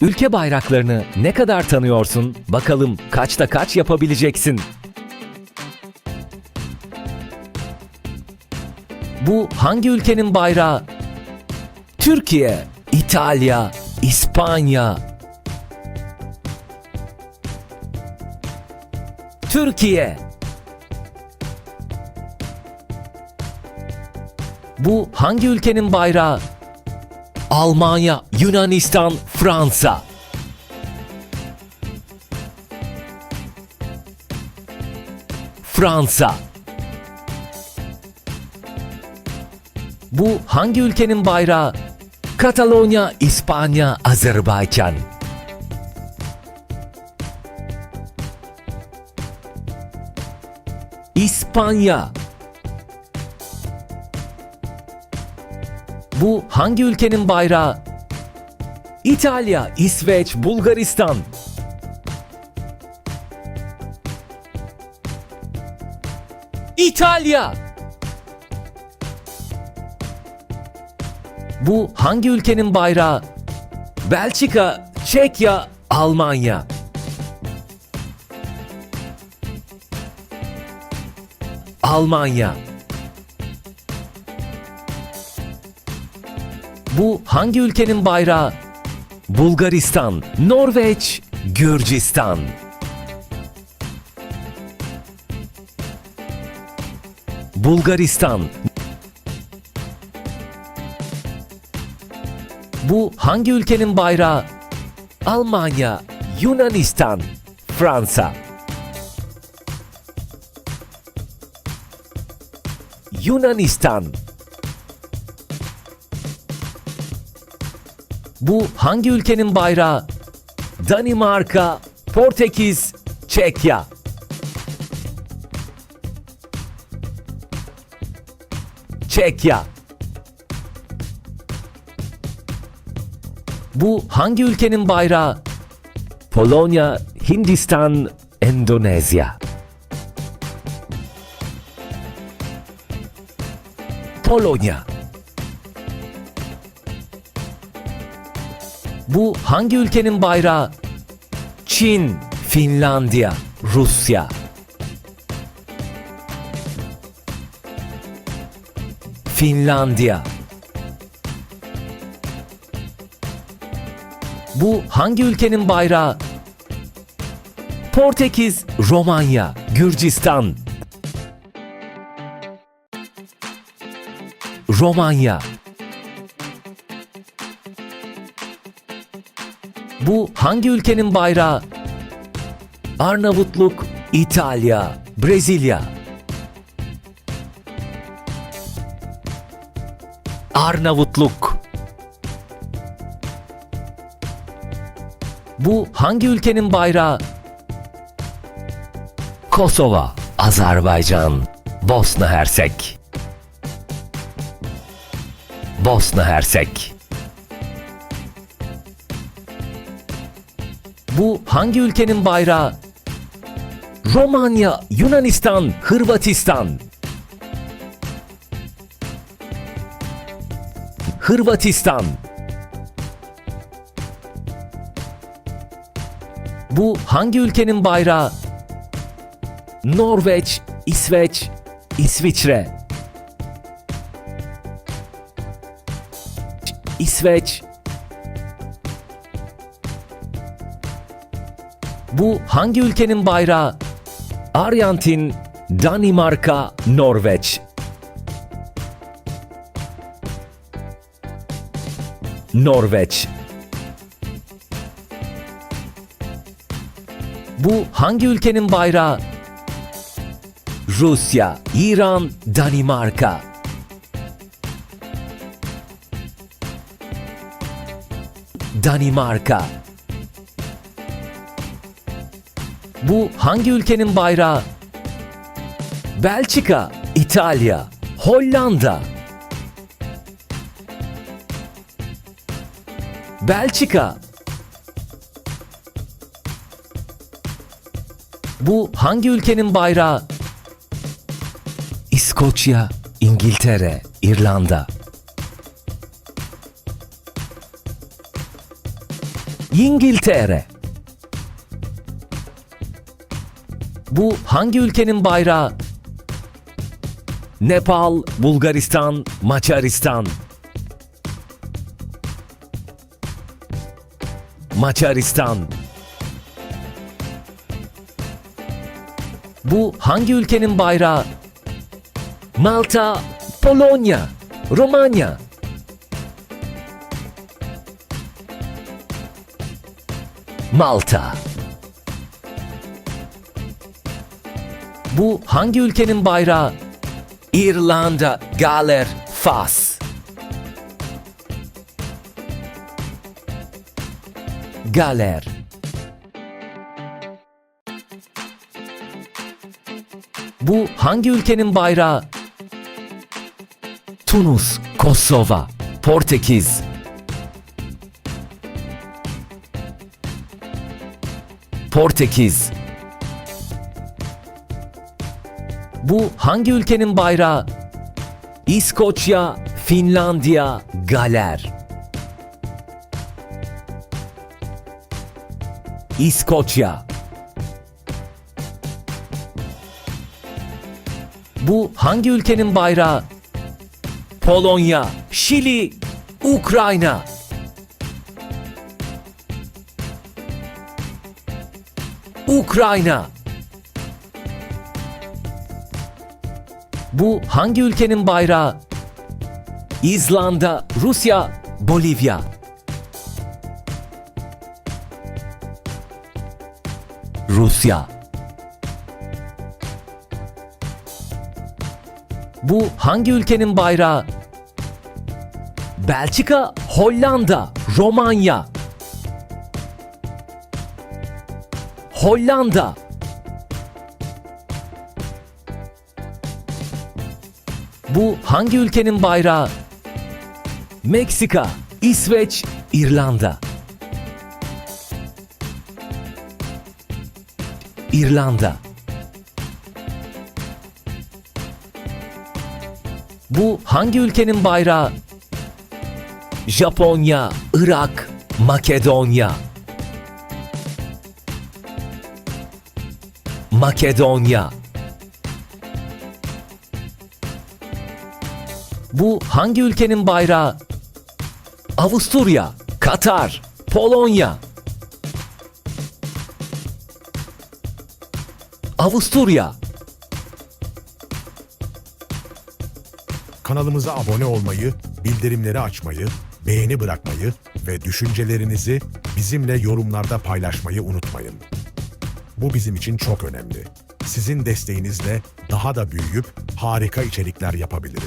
Ülke bayraklarını ne kadar tanıyorsun? Bakalım kaçta kaç yapabileceksin? Bu hangi ülkenin bayrağı? Türkiye, İtalya, İspanya. Türkiye. Bu hangi ülkenin bayrağı? Almanya, Yunanistan, Fransa. Fransa. Bu hangi ülkenin bayrağı? Katalonya, İspanya, Azerbaycan. İspanya. Bu hangi ülkenin bayrağı? İtalya, İsveç, Bulgaristan. İtalya. Bu hangi ülkenin bayrağı? Belçika, Çekya, Almanya. Almanya. Bu hangi ülkenin bayrağı? Bulgaristan, Norveç, Gürcistan. Bulgaristan. Bu hangi ülkenin bayrağı? Almanya, Yunanistan, Fransa. Yunanistan. Bu hangi ülkenin bayrağı? Danimarka, Portekiz, Çekya. Çekya. Bu hangi ülkenin bayrağı? Polonya, Hindistan, Endonezya. Polonya. Bu hangi ülkenin bayrağı? Çin, Finlandiya, Rusya. Finlandiya. Bu hangi ülkenin bayrağı? Portekiz, Romanya, Gürcistan. Romanya. Bu hangi ülkenin bayrağı? Arnavutluk, İtalya, Brezilya. Arnavutluk. Bu hangi ülkenin bayrağı? Kosova, Azerbaycan, Bosna Hersek. Bosna Hersek. Bu hangi ülkenin bayrağı? Romanya, Yunanistan, Hırvatistan. Hırvatistan. Bu hangi ülkenin bayrağı? Norveç, İsveç, İsviçre. İsveç. Bu hangi ülkenin bayrağı? Arjantin, Danimarka, Norveç. Norveç. Bu hangi ülkenin bayrağı? Rusya, İran, Danimarka. Danimarka. Bu hangi ülkenin bayrağı? Belçika, İtalya, Hollanda. Belçika. Bu hangi ülkenin bayrağı? İskoçya, İngiltere, İrlanda. İngiltere. Bu hangi ülkenin bayrağı? Nepal, Bulgaristan, Macaristan. Macaristan. Bu hangi ülkenin bayrağı? Malta, Polonya, Romanya. Malta. Bu hangi ülkenin bayrağı? İrlanda, Galler, Fas. Galler. Bu hangi ülkenin bayrağı? Tunus, Kosova, Portekiz. Portekiz. Bu hangi ülkenin bayrağı? İskoçya, Finlandiya, Galer. İskoçya. Bu hangi ülkenin bayrağı? Polonya, Şili, Ukrayna. Ukrayna. Bu hangi ülkenin bayrağı? İzlanda, Rusya, Bolivya. Rusya. Bu hangi ülkenin bayrağı? Belçika, Hollanda, Romanya. Hollanda. Bu hangi ülkenin bayrağı? Meksika, İsveç, İrlanda. İrlanda. Bu hangi ülkenin bayrağı? Japonya, Irak, Makedonya. Makedonya. Bu hangi ülkenin bayrağı? Avusturya, Katar, Polonya. Avusturya. Kanalımıza abone olmayı, bildirimleri açmayı, beğeni bırakmayı ve düşüncelerinizi bizimle yorumlarda paylaşmayı unutmayın. Bu bizim için çok önemli. Sizin desteğinizle daha da büyüyüp harika içerikler yapabiliriz.